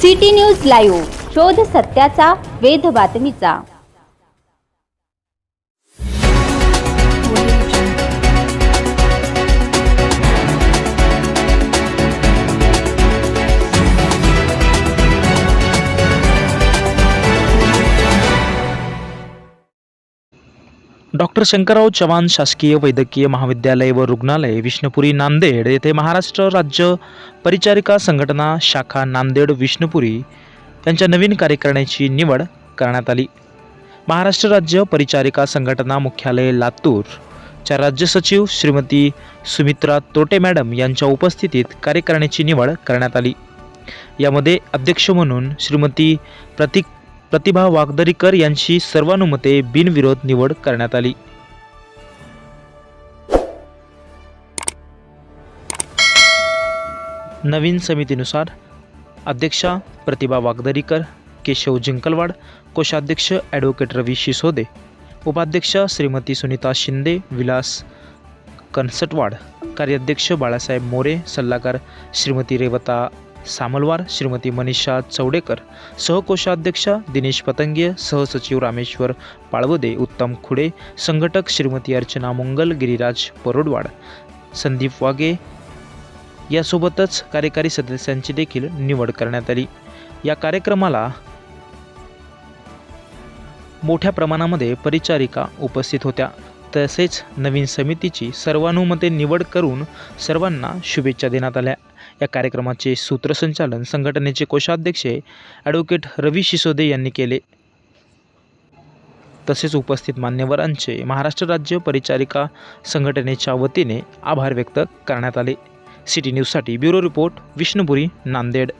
City news live. शोध सत्याचा वेध बातमीचा डॉक्टर शंकरराव चव्हाण शासकीय वैद्यकीय महाविद्यालय व रुग्णालय विष्णुपुरी नांदेड येथे महाराष्ट्र राज्य परिचारिका संघटना शाखा नांदेड विष्णुपुरी यांच्या नवीन कार्यकारिणीची निवड करण्यात आली. महाराष्ट्र राज्य परिचारिका संघटना मुख्यालय लातूरच्या राज्य सचिव श्रीमती सुमित्रा तोटे मॅडम यांच्या उपस्थितीत कार्यकारिणीची निवड करण्यात आली. यामध्ये अध्यक्ष म्हणून श्रीमती प्रतीक प्रतिभा वागदरीकर यांची सर्वानुमते बिनविरोध निवड करण्यात आली. नवीन समितीनुसार अध्यक्षा प्रतिभा वागदरीकर केशव जिंकलवाड कोषाध्यक्ष ॲडव्होकेट रवी शिसोदे उपाध्यक्ष श्रीमती सुनीता शिंदे विलास कनसटवाड कार्याध्यक्ष बाळासाहेब मोरे सल्लागार श्रीमती रेवता सामलवार श्रीमती मनीषा चौडेकर सहकोषाध्यक्षा दिनेश पतंगे सहसचिव रामेश्वर पाळवदे उत्तम खुडे संघटक श्रीमती अर्चना मंगल गिरिराज परोडवाड संदीप वागे यासोबतच कार्यकारी सदस्यांची देखील निवड करण्यात आली. या कार्यक्रमाला मोठ्या प्रमाणामध्ये परिचारिका उपस्थित होत्या. तसेच नवीन समितीची सर्वानुमते निवड करून सर्वांना शुभेच्छा देण्यात आल्या. या कार्यक्रमाचे सूत्रसंचालन संघटनेचे कोषाध्यक्ष ॲडव्होकेट रवी शिसोदे यांनी केले. तसेच उपस्थित मान्यवरांचे महाराष्ट्र राज्य परिचारिका संघटनेच्या वतीने आभार व्यक्त करण्यात आले. सिटी न्यूजसाठी ब्युरो रिपोर्ट विष्णुपुरी नांदेड.